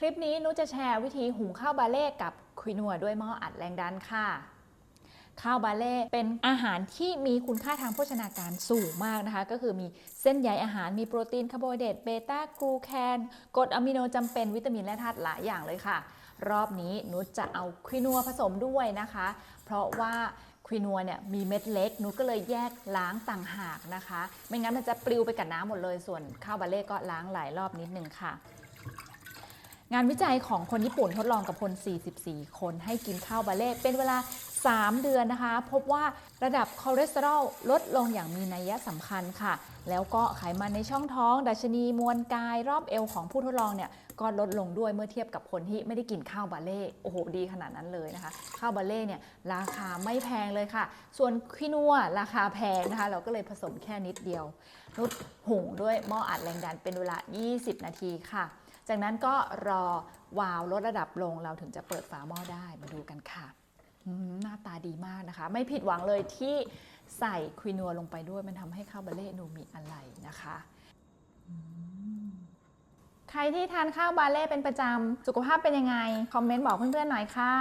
คลิปนี้นุชจะแชร์วิธีหุงข้าวบาเล่กับควินัวด้วยหม้ออัดแรงดันค่ะ ข้าวบาเล่เป็นอาหารที่มีคุณค่าทางโภชนาการสูงมากนะคะ ก็คือมีเส้นใยอาหารมีโปรตีนคาร์โบไฮเดรตเบต้ากลูแคนกรดอะมิโนจำเป็นวิตามินและธาตุหลายอย่างเลยค่ะ รอบนี้นุชจะเอาควินัวผสมด้วยนะคะ เพราะว่าควินัวเนี่ยมีเม็ดเล็กนุชก็เลยแยกล้างต่างหากนะคะ ไม่งั้นมันจะปลิวไปกับน้ำหมดเลยส่วนข้าวบาเล่ก็ล้างหลายรอบนิดนึงค่ะ งานวิจัยของคนญี่ปุ่นทดลองกับคน 44 คนให้กินข้าวบาเล่เป็นเวลา 3 เดือนนะคะ พบว่าระดับคอเลสเตอรอลลดลงอย่างมีนัยสำคัญค่ะ แล้วก็ไขมันในช่องท้อง ดัชนีมวลกาย รอบเอวของผู้ทดลองเนี่ยก็ลดลงด้วยเมื่อเทียบกับคนที่ไม่ได้กินข้าวบาเล่โอ้โหดีขนาดนั้นเลยนะคะ ข้าวบาเล่เนี่ยราคาไม่แพงเลยค่ะ ส่วนควินัวราคาแพงนะคะ เราก็เลยผสมแค่นิดเดียวนุชหุงด้วยหม้ออัดแรงดันเป็นเวลา 20 นาทีค่ะ จากนั้นก็รอวาล์วลดระดับลงเราถึงจะเปิดฝาหม้อได้มาดูกันค่ะหน้าตาดีมากนะคะ ไม่ผิดหวังเลยที่ใส่ควินัวลงไปด้วยมันทำให้ข้าวบาเล่ดูมีอะไรนะคะใครที่ทานข้าวบาเล่เป็นประจำสุขภาพเป็นยังไง คอมเมนต์บอกเพื่อนๆหน่อยค่ะ